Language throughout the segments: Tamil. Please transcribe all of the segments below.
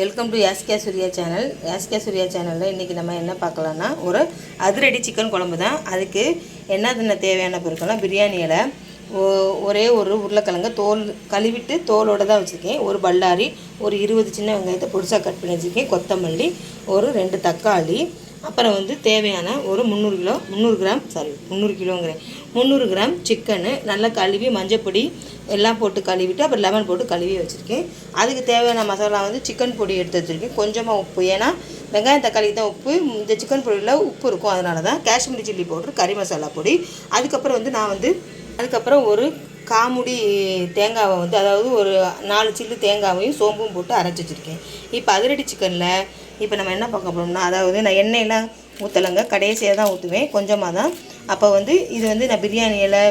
Welcome to Yaskiya Surya channel Yaskiya Surya சேனலில் இன்றைக்கி நம்ம என்ன பார்க்கலான்னா ஒரு அதிரடி சிக்கன் குழம்பு தான். அதுக்கு என்ன தின்ன தேவையான பொருட்கள்லாம் பிரியாணி இலை ஒ- ஒரே ஒரு உருளைக்கிழங்கு தோல் கழுவிட்டு தோலோடு தான் வச்சுருக்கேன். ஒரு பல்லாரி ஒரு இருபது சின்ன வெங்காயத்தை பொடிசாக கட் பண்ணி வச்சுருக்கேன். கொத்தமல்லி ஒரு ரெண்டு தக்காளி அப்புறம் வந்து தேவையான ஒரு முந்நூறு கிலோ முந்நூறு கிராம் சாரி முந்நூறு கிலோங்கிறேன். முந்நூறு கிராம் சிக்கனு நல்லா கழுவி மஞ்சப்பொடி எல்லாம் போட்டு கழுவிட்டு அப்புறம் லெமன் போட்டு கழுவி வச்சுருக்கேன். அதுக்கு தேவையான மசாலா வந்து சிக்கன் பொடி எடுத்து வச்சுருக்கேன். கொஞ்சமாக உப்பு ஏன்னா வெங்காயம் தக்காளிக்கு தான் உப்பு. இந்த சிக்கன் பொடியில் உப்பு இருக்கும் அதனால தான் காஷ்மீரி சில்லி பவுட்ரு கறி மசாலா பொடி. அதுக்கப்புறம் வந்து நான் வந்து அதுக்கப்புறம் ஒரு காமுடி தேங்காவை வந்து அதாவது ஒரு நாலு சில்லு தேங்காவையும் சோம்பும் போட்டு அரைச்சி வச்சுருக்கேன். இப்போ அதிரடி சிக்கனில் இப்போ நம்ம என்ன பார்க்க போகிறோம்னா அதாவது நான் எண்ணெயெல்லாம் ஊற்றலைங்க கடைசியாக தான் ஊற்றுவேன் கொஞ்சமாக தான். அப்போ வந்து இது வந்து நான் பிரியாணி இலை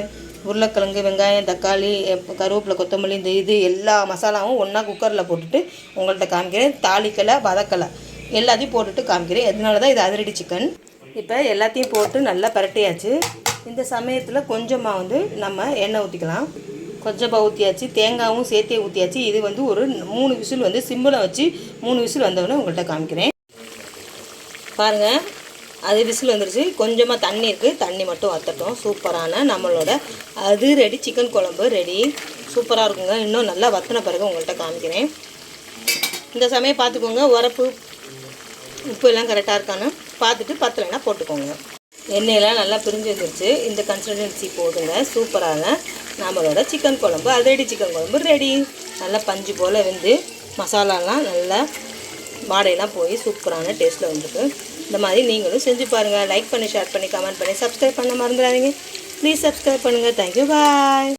உருளைக்கிழங்கு வெங்காயம் தக்காளி கருவேப்பிலை கொத்தமல்லி இந்த இது எல்லா மசாலாவும் ஒன்றா குக்கரில் போட்டுட்டு உங்கள்கிட்ட காமிக்கிறேன். தாளிக்கலை வதக்கலை எல்லாத்தையும் போட்டுட்டு காமிக்கிறேன். அதனால தான் இது அதிரடி சிக்கன் இப்போ எல்லாத்தையும் போட்டு நல்லா பரட்டியாச்சு. இந்த சமயத்தில் கொஞ்சமாக வந்து நம்ம எண்ணெய் ஊற்றிக்கலாம் கொஞ்சமாக ஊற்றியாச்சு தேங்காயும் சேர்த்தே ஊற்றியாச்சு இது வந்து ஒரு மூணு விசில் வந்து சிம்மில் வச்சு மூணு விசில் வந்தவொடனே உங்கள்கிட்ட காமிக்கிறேன். பாருங்கள் அது விசில் வந்துருச்சு. கொஞ்சமாக தண்ணி இருக்குது தண்ணி மட்டும் வத்தட்டும். சூப்பரான நம்மளோட அது ரெடி சிக்கன் குழம்பு ரெடி. சூப்பராக இருக்குங்க. இன்னும் நல்லா வத்தின பிறகு உங்கள்கிட்ட காமிக்கிறேன். இந்த சமயம் பார்த்துக்கோங்க உரப்பு உப்பு எல்லாம் கரெக்டாக இருக்கான்னு. பார்த்துட்டு பத்தலைன்னா போட்டுக்கோங்க. எண்ணெயெல்லாம் நல்லா பிரிஞ்சு வந்துருச்சு. இந்த கன்சிஸ்டன்சி போதுங்க. சூப்பரான நம்மளோட சிக்கன் குழம்பு ஆல்ரெடி சிக்கன் குழம்பு ரெடி நல்லா பஞ்சு போல் வெந்து மசாலாலாம் நல்லா வாடையெல்லாம் போய் சூப்பரான டேஸ்ட்டில் வந்துருக்கு. இந்த மாதிரி நீங்களும் செஞ்சு பாருங்கள் லைக் பண்ணி ஷேர் பண்ணி கமெண்ட் பண்ணி சப்ஸ்கிரைப் பண்ண மறந்துடாதீங்க. ப்ளீஸ் சப்ஸ்கிரைப் பண்ணுங்கள் தேங்க்யூ பாய்